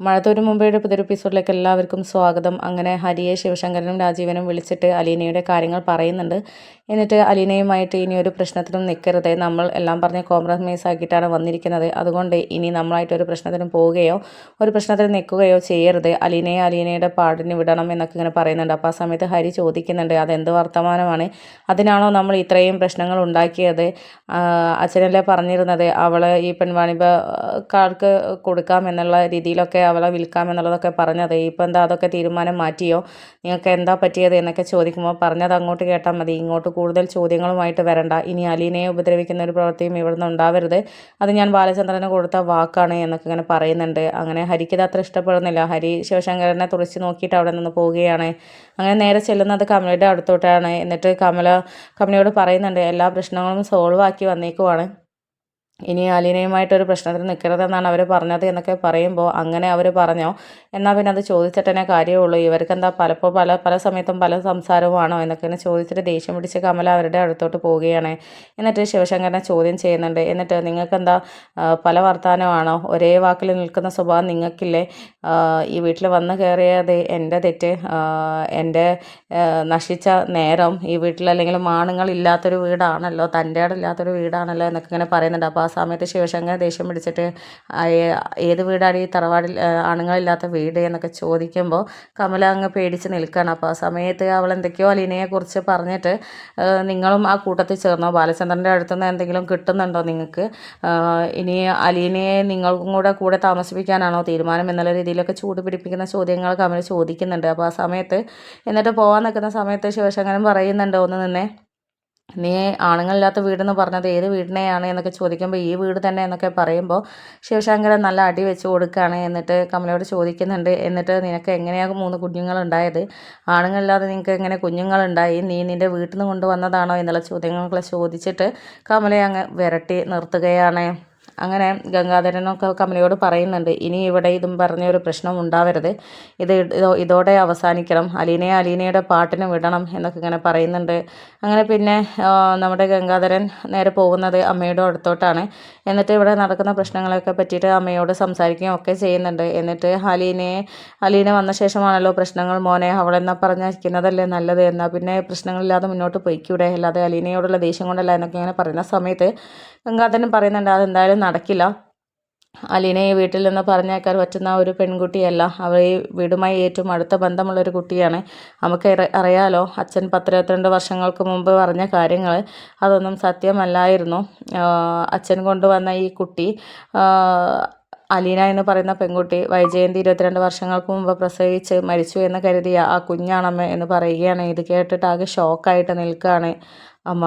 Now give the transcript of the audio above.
മഴത്തോരു മുംബൈയുടെ പുതിയൊരു എപ്പിസോഡിലേക്ക് എല്ലാവർക്കും സ്വാഗതം. അങ്ങനെ ഹരിയെ ശിവശങ്കരനും രാജീവനും വിളിച്ചിട്ട് അലീനയുടെ കാര്യങ്ങൾ പറയുന്നുണ്ട്. എന്നിട്ട് അലീനയുമായിട്ട് ഇനി ഒരു പ്രശ്നത്തിനും നിൽക്കരുത് നമ്മൾ എല്ലാം പറഞ്ഞ് കോംപ്രമൈസ് ആക്കിയിട്ടാണ് വന്നിരിക്കുന്നത്. അതുകൊണ്ട് ഇനി നമ്മളായിട്ട് ഒരു പ്രശ്നത്തിനും പോവുകയോ ഒരു പ്രശ്നത്തിന് നിൽക്കുകയോ ചെയ്യരുത്. അലീനയെ അലീനയുടെ പാടിന് വിടണം എന്നൊക്കെ ഇങ്ങനെ പറയുന്നുണ്ട്. അപ്പോൾ ആ സമയത്ത് ഹരി ചോദിക്കുന്നുണ്ട് അതെന്ത് വർത്തമാനമാണ്? അതിനാണോ നമ്മൾ ഇത്രയും പ്രശ്നങ്ങൾ ഉണ്ടാക്കിയത്? അച്ഛനല്ലേ പറഞ്ഞിരുന്നത് അവൾ ഈ പെൺവാണിഭക്കാർക്ക് കൊടുക്കാം എന്നുള്ള രീതിയിലൊക്കെ അവളെ വിൽക്കാം എന്നുള്ളതൊക്കെ പറഞ്ഞത്. ഇപ്പം എന്താ അതൊക്കെ തീരുമാനം മാറ്റിയോ? നിങ്ങൾക്ക് എന്താ പറ്റിയത്? എന്നൊക്കെ ചോദിക്കുമ്പോൾ പറഞ്ഞത് അങ്ങോട്ട് കേട്ടാൽ മതി ഇങ്ങോട്ട് കൂടുതൽ ചോദ്യങ്ങളുമായിട്ട് വരണ്ട. ഇനി അലീനയെ ഉപദ്രവിക്കുന്ന ഒരു പ്രവൃത്തിയും ഇവിടുന്ന് ഉണ്ടാവരുത്. അത് ഞാൻ ബാലചന്ദ്രന് കൊടുത്ത വാക്കാണ് എന്നൊക്കെ ഇങ്ങനെ പറയുന്നുണ്ട്. അങ്ങനെ ഹരിക്ക് അത്ര ഇഷ്ടപ്പെടുന്നില്ല. ഹരി ശിവശങ്കരനെ തുറച്ച് നോക്കിയിട്ട് അവിടെ നിന്ന് പോവുകയാണ്. അങ്ങനെ നേരെ ചെല്ലുന്നത് കമലയുടെ അടുത്തോട്ടാണ്. എന്നിട്ട് കമല കമലയോട് പറയുന്നുണ്ട് എല്ലാ പ്രശ്നങ്ങളും സോൾവ് ആക്കി വന്നേക്കുവാണ്. ഇനി അലീനയുമായിട്ടൊരു പ്രശ്നത്തിന് നിൽക്കരുതെന്നാണ് അവർ പറഞ്ഞത് എന്നൊക്കെ പറയുമ്പോൾ അങ്ങനെ അവർ പറഞ്ഞോ? എന്നാൽ പിന്നെ അത് ചോദിച്ചിട്ടേ കാര്യമുള്ളൂ. ഇവർക്ക് എന്താ പലപ്പോൾ പല പല സമയത്തും പല സംസാരവുമാണോ എന്നൊക്കെ ചോദിച്ചിട്ട് ദേഷ്യം പിടിച്ച് കമല അവരുടെ അടുത്തോട്ട് പോവുകയാണ്. എന്നിട്ട് ശിവശങ്കരനെ ചോദ്യം ചെയ്യുന്നുണ്ട്. എന്നിട്ട് നിങ്ങൾക്കെന്താ പല വർത്തമാനമാണോ ഒരേ വാക്കിൽ നിൽക്കുന്ന സ്വഭാവം നിങ്ങൾക്കില്ലേ? ഈ വീട്ടിൽ വന്ന് കയറിയത് എന്റെ തെറ്റ് എന്റെ നശിച്ച നേരം ഈ വീട്ടിൽ അല്ലെങ്കിൽ ആണുങ്ങളില്ലാത്തൊരു വീടാണല്ലോ തന്റെ ഇല്ലാത്തൊരു വീടാണല്ലോ എന്നൊക്കെ ഇങ്ങനെ പറയുന്നുണ്ട്. അപ്പോൾ ആ സമയത്ത് ശിവശങ്കർ ദേഷ്യം പിടിച്ചിട്ട് ഏത് വീടാണ് ഈ തറവാടിൽ ആണുങ്ങളില്ലാത്ത വീട് എന്നൊക്കെ ചോദിക്കുമ്പോൾ കമല അങ്ങ് പേടിച്ച് നിൽക്കുകയാണ്. അപ്പോൾ ആ സമയത്ത് അവൾ എന്തൊക്കെയോ അലീനയെക്കുറിച്ച് പറഞ്ഞിട്ട് നിങ്ങളും ആ കൂട്ടത്തിൽ ചേർന്നോ? ബാലചന്ദ്രന്റെ അടുത്തുനിന്ന് എന്തെങ്കിലും കിട്ടുന്നുണ്ടോ നിങ്ങൾക്ക്? ഇനി അലീനയെ നിങ്ങൾക്കും കൂടെ കൂടെ താമസിപ്പിക്കാനാണോ തീരുമാനം എന്നുള്ള രീതിയിലൊക്കെ ചൂട് പിടിപ്പിക്കുന്ന ചോദ്യങ്ങൾ കമല ചോദിക്കുന്നുണ്ട്. അപ്പോൾ ആ സമയത്ത് എന്നിട്ട് പോകാൻ നിൽക്കുന്ന സമയത്ത് ശിവശങ്കരൻ പറയുന്നുണ്ട് ഒന്ന് നിന്നേ നീ ആണുങ്ങളില്ലാത്ത വീടെന്ന് പറഞ്ഞത് ഏത് വീടിനെയാണ് എന്നൊക്കെ ചോദിക്കുമ്പോൾ ഈ വീട് തന്നെ എന്നൊക്കെ പറയുമ്പോൾ ശിവശങ്കരൻ നല്ല അടി വെച്ച് കൊടുക്കുകയാണ് എന്നിട്ട് കമലയോട് ചോദിക്കുന്നുണ്ട്. എന്നിട്ട് നിനക്ക് എങ്ങനെയാണ് മൂന്ന് കുഞ്ഞുങ്ങളുണ്ടായത്? ആണുങ്ങളില്ലാതെ നിനക്ക് എങ്ങനെ കുഞ്ഞുങ്ങളുണ്ടായി? നീ നിന്റെ വീട്ടിൽ നിന്ന് കൊണ്ടുവന്നതാണോ എന്നുള്ള ചോദ്യങ്ങളൊക്കെ ചോദിച്ചിട്ട് കമലയെ അങ്ങ് വിരട്ടി നിർത്തുകയാണ്. അങ്ങനെ ഗംഗാധരനൊക്കെ കമലയോട് പറയുന്നുണ്ട് ഇനി ഇവിടെ ഇതും പറഞ്ഞ ഒരു പ്രശ്നം ഉണ്ടാവരുത്. ഇത് ഇതോടെ അവസാനിക്കണം. അലീനയെ അലീനയുടെ പാട്ടിന് വിടണം എന്നൊക്കെ ഇങ്ങനെ പറയുന്നുണ്ട്. അങ്ങനെ പിന്നെ നമ്മുടെ ഗംഗാധരൻ നേരെ പോകുന്നത് അമ്മയുടെ അടുത്തോട്ടാണ്. എന്നിട്ട് ഇവിടെ നടക്കുന്ന പ്രശ്നങ്ങളൊക്കെ പറ്റിയിട്ട് അമ്മയോട് സംസാരിക്കുകയും ഒക്കെ ചെയ്യുന്നുണ്ട്. എന്നിട്ട് അലീനയെ അലീന വന്ന ശേഷമാണല്ലോ പ്രശ്നങ്ങൾ. മോനെ അവളെന്നാ പറഞ്ഞിരിക്കുന്നതല്ലേ നല്ലത്? എന്നാൽ പിന്നെ പ്രശ്നങ്ങളില്ലാതെ മുന്നോട്ട് പോയിക്കൂടെ? അല്ലാതെ അലീനയോടുള്ള ദേഷ്യം കൊണ്ടല്ല എന്നൊക്കെ ഇങ്ങനെ പറയുന്ന സമയത്ത് ഗംഗാധരൻ പറയുന്നുണ്ട് അതെന്തായാലും നടക്കില്ല. അലീനയെ വീട്ടിൽ നിന്ന് പറഞ്ഞേക്കാൻ പറ്റുന്ന ഒരു പെൺകുട്ടിയല്ല. അവർ ഈ വീടുമായി ഏറ്റവും അടുത്ത ബന്ധമുള്ളൊരു കുട്ടിയാണ്. നമുക്ക് അറിയാലോ അച്ഛൻ പത്തിരുപത്തിരണ്ട് വർഷങ്ങൾക്ക് മുമ്പ് പറഞ്ഞ കാര്യങ്ങൾ അതൊന്നും സത്യമല്ലായിരുന്നു. അച്ഛൻ കൊണ്ടുവന്ന ഈ കുട്ടി അലീന എന്ന് പറയുന്ന പെൺകുട്ടി വൈജയന്തി ഇരുപത്തിരണ്ട് വർഷങ്ങൾക്ക് മുമ്പ് പ്രസവിച്ച് മരിച്ചു എന്ന് കരുതിയ ആ കുഞ്ഞാണമ്മ എന്ന് പറയുകയാണ്. ഇത് കേട്ടിട്ട് ആകെ ഷോക്കായിട്ട് നിൽക്കുകയാണ് അമ്മ.